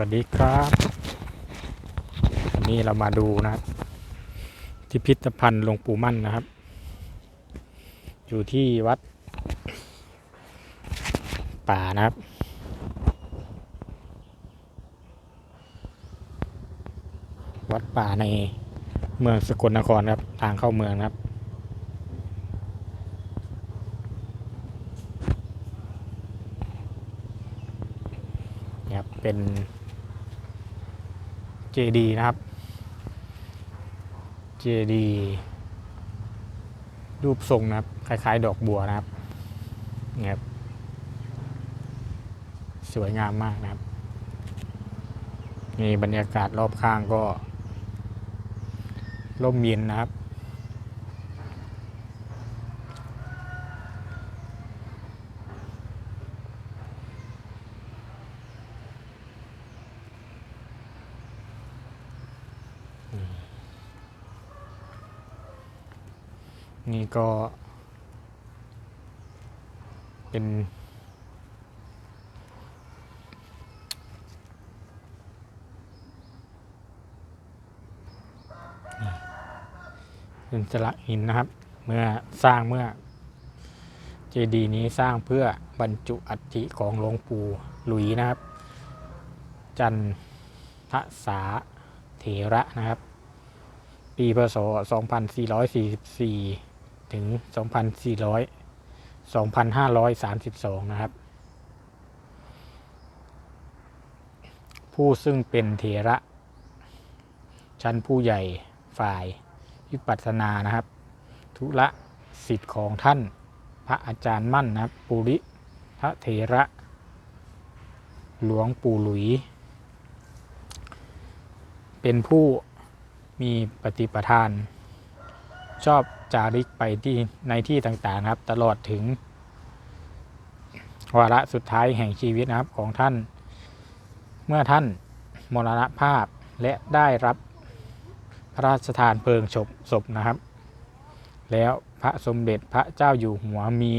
วัสดีครับวันนี้เรามาดูนะครับพิพิธภัณฑ์หลวงปู่มั่นนะครับ อยู่ที่วัด ป่านะครับ วัดป่าในเมืองสกลนครครับ ทางเข้าเมืองนะครับนะครับเป็น เจดีนะครับเจดีรูปทรงนะครับ คล้ายๆ ดอกบัวนะครับเนี่ยครับ สวยงามมากนะครับ นี่บรรยากาศรอบข้างก็ร่มเย็นนะครับ นี่ก็ เป็น เป็นสลักหินนะครับ เมื่อสร้างเมื่อ เจดีย์นี้สร้างเพื่อบรรจุอัฐิของหลวงปู่หลุยนะครับ จันทสาเถระนะครับ ปีพศ 2444 ถึง 2400 2532 นะครับ ผู้ซึ่งเป็นเถระ ชั้นผู้ใหญ่ฝ่ายวิปัสสนานะครับ ธุระสิทธิ์ของท่านพระอาจารย์มั่นนะครับ ปุริพระเถระ หลวงปู่หลุย เป็นผู้มีปฏิปทาน ชอบ จาริกไปที่ในที่ต่างๆครับ ตลอดถึง วาระสุดท้ายแห่งชีวิตนะครับของท่าน เมื่อท่านมรณภาพและได้รับพระราชทานเพลิงศพศพนะครับ แล้วพระสมเด็จพระเจ้าอยู่หัวมี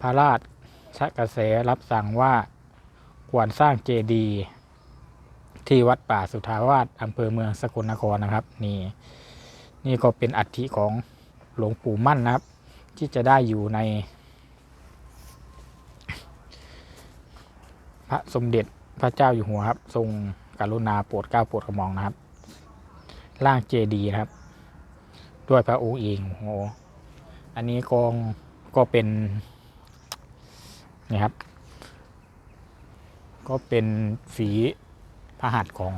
พระราชกระแสรับสั่งว่าควรสร้างเจดีย์ที่วัดป่าสุทาวาสอำเภอเมืองสกลนครนะครับ นี่ นี่ก็เป็นอัฐิของหลวงปู่มั่นนะครับ ที่จะได้อยู่ใน พระสมเด็จพระเจ้าอยู่หัวครับ ทรงกรุณาโปรดเกล้าโปรดกระหม่อมนะครับ ร่างเจดีย์นะครับ ด้วยพระองค์เองโอ้อันนี้กองก็เป็นนี่ครับ ก็เป็นฝีพระหัตถ์ของ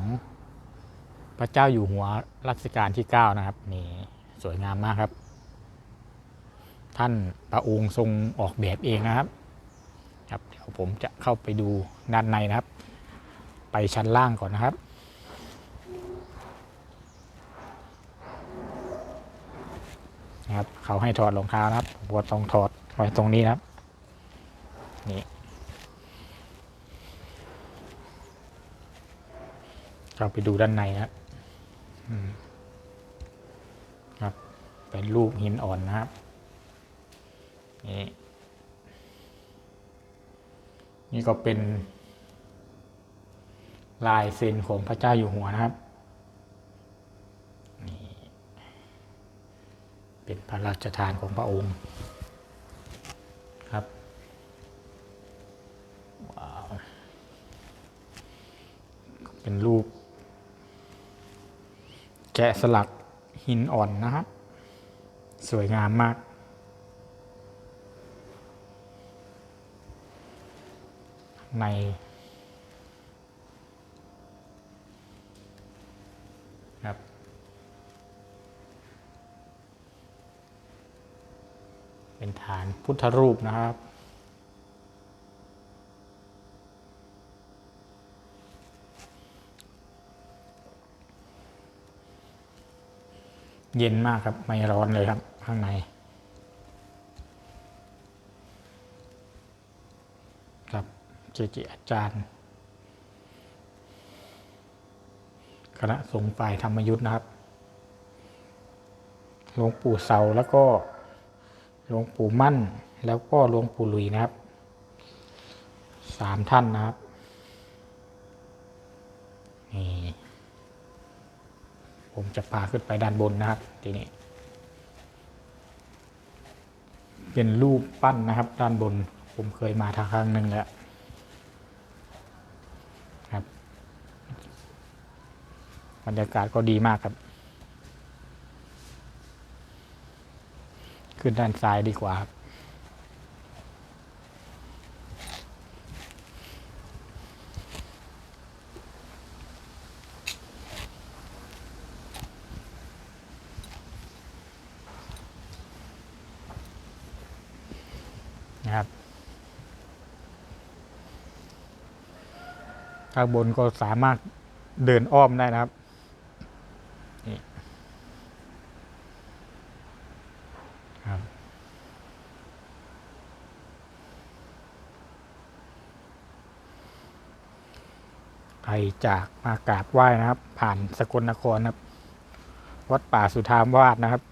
พระเจ้าอยู่หัวรัชกาลที่ 9 นะครับนี่สวยงามมากครับ ท่านพระองค์ทรงออกแบบเองนะครับ ครับเดี๋ยวผมจะเข้าไปดูด้านในนะครับ ไปชั้นล่างก่อนนะครับนะครับเขาให้ถอดรองเท้านะครับผมก็ต้องถอดไว้ตรงนี้นะครับนี่เข้าไปดูด้านในนะครับ ครับ เป็นรูปหินอ่อนนะครับนี่นี่ก็เป็น ลายเซ็นของพระเจ้าอยู่หัวนะครับนี่เป็นพระราชทานของพระองค์ครับว้าวเป็นรูป แกะสลักหินอ่อนนะครับ สวยงามมาก ในครับเป็นฐานพุทธรูปนะครับ เย็นมากครับ ไม่ร้อนเลยครับ ข้างในครับเจจิอาจารย์คณะสงฆ์ฝ่ายธรรมยุทธ์นะครับ หลวงปู่เสาแล้วก็หลวงปู่มั่น แล้วก็หลวงปู่หลุยนะครับสามท่านนะครับ นี่ ผมจะพาขึ้นไปด้านบนนะครับ ทีนี้ เป็นรูปปั้นนะครับ ด้านบน ผมเคยมาทางครั้งหนึ่งแล้วครับบรรยากาศก็ดีมากครับ ขึ้นด้านซ้ายดีกว่าครับ ข้างบนก็สามารถเดินอ้อมได้นะครับครับใครจากมากราบไหว้นะครับ ผ่านสกลนครนะครับ วัดป่าสุธามวาดนะครับ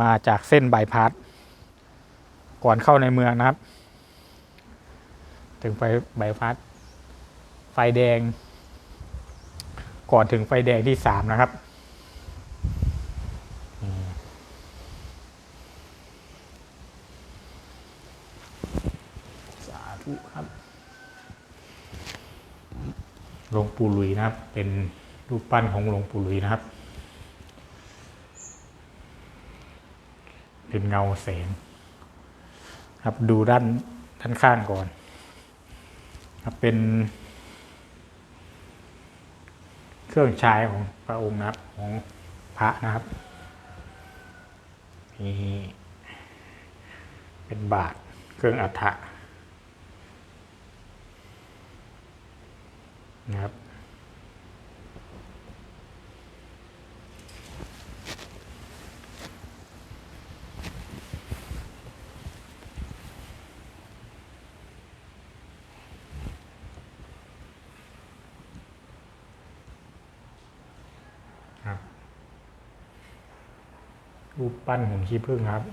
มาจากเส้นบายพาสก่อนเข้าในเมืองนะครับ ถึงไฟบายพาส ไฟแดง ก่อนถึงไฟแดงที่สามนะครับ สาธุครับหลวงปู่หลุยนะครับ เป็นรูปปั้นของหลวงปู่หลุยนะครับ เป็นเงาแสงครับดูด้านด้านข้างก่อน ครับเป็น เครื่องใช้ของพระองค์นะครับของพระนะครับนี่เป็นบาทเครื่องอัฐะนะครับ ครับรูปปั้นหุ่นขี้ผึ้งครับ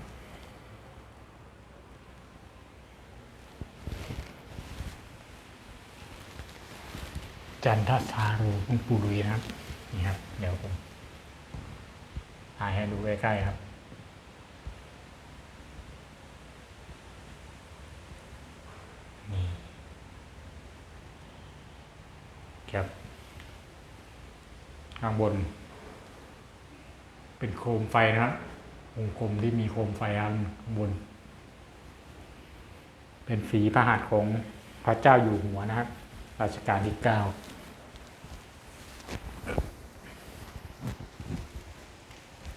จันทสารูหลวงปู่ดุยนะครับ นี่ครับ เดี๋ยวผมถ่ายให้ดูใกล้ๆครับนี่ครับ ข้างบน เป็นโคมไฟนะครับวงกลมที่มีโคมไฟอันบน เป็นฝีพระหัตถ์ของพระเจ้าอยู่หัวนะครับรัชกาลที่เก้า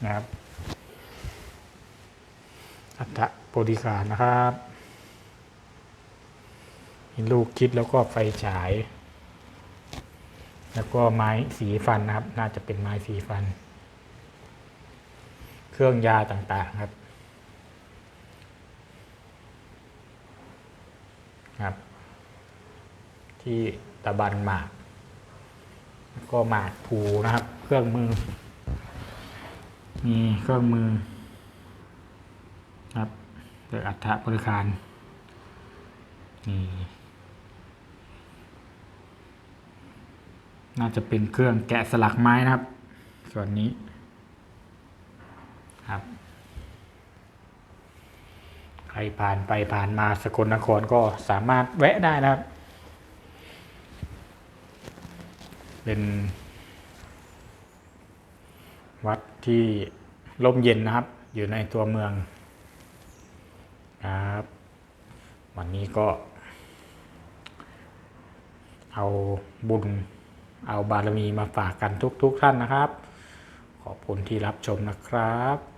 นะครับ อัฐโพธิการนะครับมีลูกคิดแล้วก็ไฟฉาย แล้วก็ไม้สีฟันนะครับ น่าจะเป็นไม้สีฟัน เครื่องยาต่างๆครับครับ ที่ตะบันหมาก ก็หมากผูนะครับ เครื่องมือ มีเครื่องมือ ครับเดยอัฐบริการนี่น่าจะเป็นเครื่องแกะสลักไม้นะครับ ส่วนนี้ ครับ ใครผ่านไปผ่านมาสกลนครก็สามารถแวะได้นะครับ เป็นวัดที่ร่มเย็นนะครับ อยู่ในตัวเมืองครับ วันนี้ก็ เอาบุญเอาบารมีมาฝากกันทุกๆทท่านนะครับ ขอบคุณที่รับชมนะครับ